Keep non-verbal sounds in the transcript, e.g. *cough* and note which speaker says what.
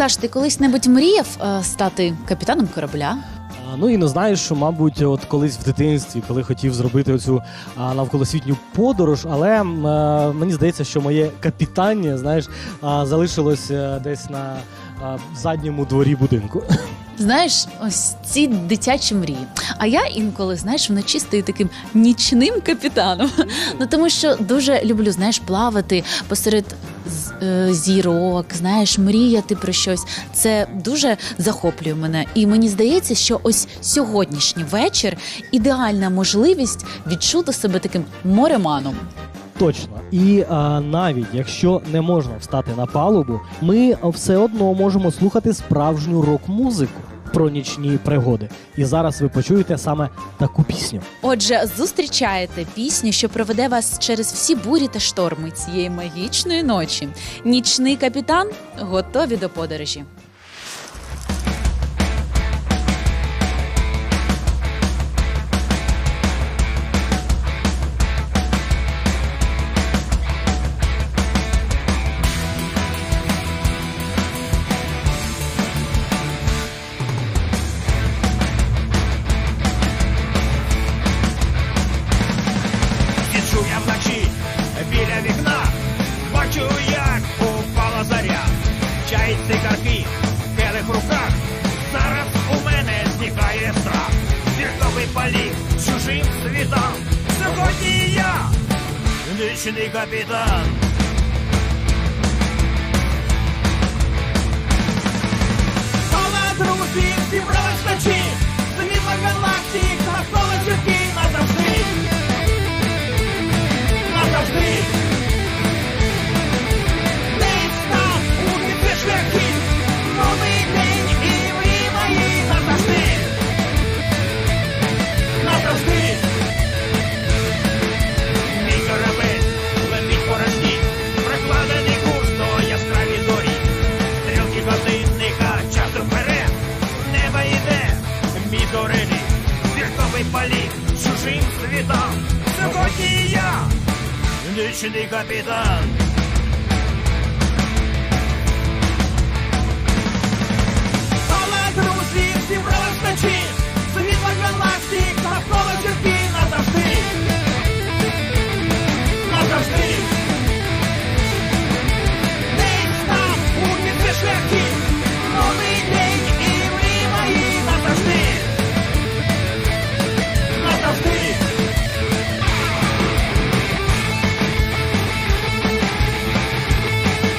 Speaker 1: Саш, ти колись-небудь мріяв е, стати капітаном корабля?
Speaker 2: А, Ну і не знаю, що, мабуть, от колись в дитинстві, коли хотів зробити цю навколосвітню подорож, але е, мені здається, що моє капітання, знаєш, а, залишилось е, десь на а, задньому дворі будинку. *laughs*
Speaker 1: Знаєш, ось ці дитячі мрії. А я інколи, знаєш, вночі стаю таким нічним капітаном. Ну тому що дуже люблю, знаєш, плавати посеред е, зірок, знаєш, мріяти про щось. Це дуже захоплює мене. І мені здається, що ось сьогоднішній вечір ідеальна можливість відчути себе таким мореманом.
Speaker 2: Точно. І а, навіть якщо не можна встати на палубу, ми все одно можемо слухати справжню рок-музику про нічні пригоди. І зараз ви почуєте саме таку пісню.
Speaker 1: Отже, зустрічаєте пісню, що проведе вас через всі бурі та шторми цієї магічної ночі. Нічний капітан готові до подорожі.
Speaker 3: Чай цигарки, келих в руках. Зараз у мене зникає страх. Зірковий політ чужим світам. Сьогодні я нічний капітан. Чужим світом. Сьогодні я, нічний капітан.